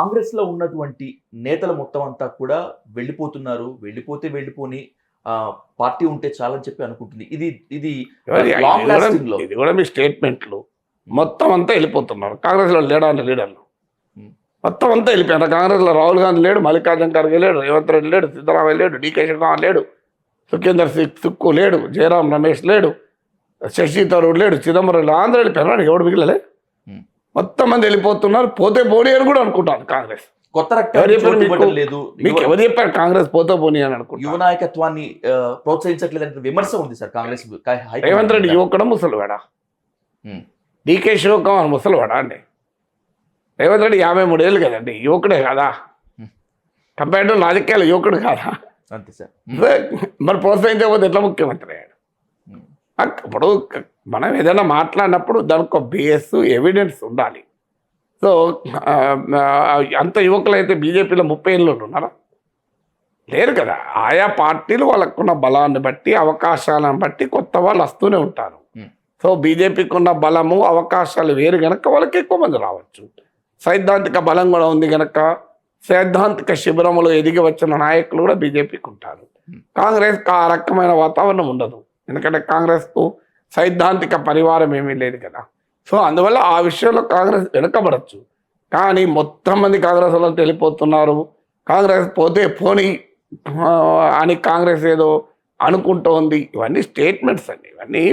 కాంగ్రెస్లో ఉన్నటువంటి నేతలు మొత్తం అంతా కూడా వెళ్ళిపోతున్నారు. వెళ్ళిపోతే వెళ్ళిపోని ఆ, పార్టీ ఉంటే చాలని చెప్పి అనుకుంటుంది. ఇది ఇది ఇది కూడా- మీ స్టేట్మెంట్లు. మొత్తం అంతా వెళ్ళిపోతున్నారు. కాంగ్రెస్లో లేడా అంటే లీడర్లు. మొత్తం అంతా వెళ్ళిపోయారు. కాంగ్రెస్లో రాహుల్ గాంధీ లేడు మల్లికార్జున ఖర్గే లేడు రేవంత్ రెడ్డి లేడు సిద్ధరామయ్య లేడు డీకే శివకుమార్ లేడు సుఖేందర్ సింగ్ సుక్కు లేడు జయరాం రమేష్ లేడు శశి తరూర్ లేడు చిదంబరం ఆంధ్ర వెళ్ళిపోయారు. ఎవడు మిగిలలే. మొత్తం మంది వెళ్ళిపోతున్నారు. పోతే పోనీ అని కూడా అనుకుంటాను కాంగ్రెస్. కొత్త రక్తం లేదు. మీకు ఎవరు చెప్పారు కాంగ్రెస్ పోతే పోనీ అని అనుకుంటాను యువ నాయకత్వాన్ని ఆ, ప్రోత్సహించట్లేదంటే విమర్శ ఉంది సార్ కాంగ్రెస్ రేవంత్ రెడ్డి. యువకుడు ముసలివాడా. డీకే శివకుమార్ ముసలివాడా అండి? రేవంత్ రెడ్డి యాభై మూడేళ్ళు కదండి యువకుడే కదా. కంపేర్ టు రాజకీయాలు యువకుడు కాదా? అంతే సార్. మరి ప్రోత్సహించకపోతే ఎట్లా ముఖ్యమంత్రి అయ్యాడు? ఇప్పుడు మనం ఏదైనా మాట్లాడినప్పుడు దానికి ఒక బేస్ ఎవిడెన్స్ ఉండాలి. సో అంత యువకులైతే బీజేపీలో ముప్పై ఏళ్ళు ఉన్నారా? లేరు కదా. ఆయా పార్టీలు వాళ్ళకున్న బలాన్ని బట్టి అవకాశాలను బట్టి కొత్త వాళ్ళు వస్తూనే ఉంటారు. సో బీజేపీకి ఉన్న బలము అవకాశాలు వేరు గనక వాళ్ళకి ఎక్కువ మంది రావచ్చు. సైద్ధాంతిక బలం కూడా ఉంది గనక సైద్ధాంతిక శిబిరములో ఎదిగి వచ్చిన నాయకులు కూడా బీజేపీకి ఉంటారు. కాంగ్రెస్ ఆ రకమైన వాతావరణం ఉండదు. ఎందుకంటే కాంగ్రెస్కు సైద్ధాంతిక పరివారం ఏమీ లేదు కదా. సో అందువల్ల ఆ విషయంలో కాంగ్రెస్ వెనుకబడచ్చు. కానీ మొత్తం మంది కాంగ్రెస్ వాళ్ళకి వెళ్ళిపోతున్నారు. కాంగ్రెస్ పోతే పోని అని కాంగ్రెస్ ఏదో అనుకుంటోంది. ఇవన్నీ స్టేట్మెంట్స్ అండి. ఇవన్నీ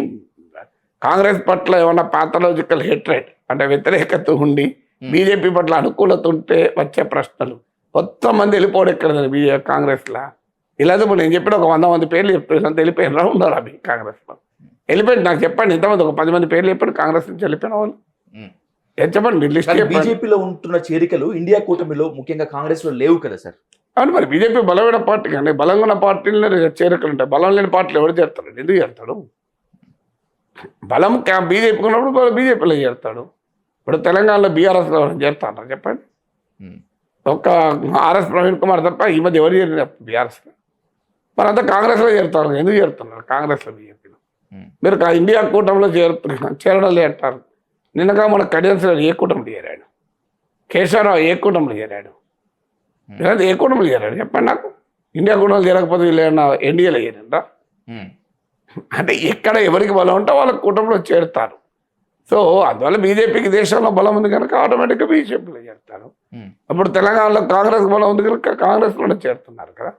కాంగ్రెస్ పట్ల ఏమన్నా పాథలాజికల్ హెట్రెడ్ అంటే వ్యతిరేకత ఉండి బీజేపీ పట్ల అనుకూలత ఉంటే వచ్చే ప్రశ్నలు. మొత్తం మంది వెళ్ళిపోవడం ఎక్కడ బీజే కాంగ్రెస్లో? ఇలాగే ఇప్పుడు నేను చెప్పిన ఒక వంద మంది పేర్లు చెప్తే అంత వెళ్ళిపోయినా ఉన్నారు అవి కాంగ్రెస్లో వెళ్ళిపోయింది. నాకు చెప్పండి ఎంతమంది? ఒక పది మంది పేర్లు చెప్పండి కాంగ్రెస్ నుంచి వెళ్ళిపోయిన వాళ్ళు. చెప్పండి? మీరు లిస్ట్ బీజేపీలో ఉంటున్న చేరికలు ఇండియా కూటమిలో ముఖ్యంగా కాంగ్రెస్లో లేవు కదా సార్? అవును మరి బీజేపీ బలమైన పార్టీ కానీ బలంగా ఉన్న పార్టీలనే చేరికలు ఉంటాయి. బలం లేని పార్టీలు ఎవరు చేస్తాడు ఎందుకు చేస్తాడు బలం బీజేపీకి ఉన్నప్పుడు బీజేపీలో చేస్తాడు ఇప్పుడు తెలంగాణలో బీఆర్ఎస్లో చేస్తాడు చెప్పండి. ఒక్క ఆర్ఎస్ ప్రవీణ్ కుమార్ తప్ప ఈ మధ్య ఎవరు చేరిన బీఆర్ఎస్లో. మరి అంతా కాంగ్రెస్లో చేరుతారు. ఎందుకు చేరుతున్నారు? కాంగ్రెస్లో బీజేపీలో. మీరు ఇండియా కూటమిలో చేరుతున్నారు చేరడం అంటారు. నిన్నగా మన కడియన్స్ ఏ కూటమిలో చేరాడు? కేశవరావు ఏ కూటమిలో చేరాడు? లేదా ఏ కూటమిలో చేరాడు? చెప్పండి నాకు. ఇండియా కూటమిలో చేరకపోతే వీళ్ళు ఏమన్నా ఎన్డీఏలో ఉమ్. అంటే ఎక్కడ ఎవరికి బలం ఉంటే వాళ్ళ కూటమిలో చేరుతారు. సో అందువల్ల బీజేపీకి దేశంలో బలం ఉంది కనుక ఆటోమేటిక్గా బీజేపీలో చేరుతారు. అప్పుడు తెలంగాణలో కాంగ్రెస్ బలం ఉంది కనుక కాంగ్రెస్లోనే చేరుతున్నారు కదా.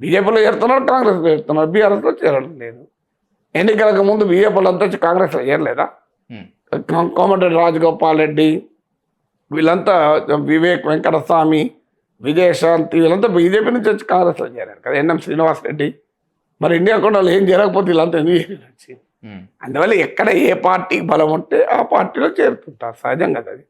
బీజేపీలో చేరుతున్నారు కాంగ్రెస్లో చేరుతున్నారు బీఆర్ఎస్లో చేరడం లేదు. ఎన్నికలకు ముందు బీజేపీలో అంతా వచ్చి కాంగ్రెస్లో చేరలేదా? కోమటిరెడ్డి రాజగోపాల్ రెడ్డి వీళ్ళంతా వివేక్ వెంకటస్వామి విజయశాంతి వీళ్ళంతా బీజేపీ నుంచి వచ్చి కాంగ్రెస్లో చేరారు కదా ఎన్ఎం శ్రీనివాస్ రెడ్డి. మరి ఇండియా కూడా ఏం జరగకపోతే వీళ్ళంతా ఎందుకు. అందువల్ల ఎక్కడ ఏ పార్టీకి బలం ఉంటే ఆ పార్టీలో చేరుతుంటారు సహజం కదా అది.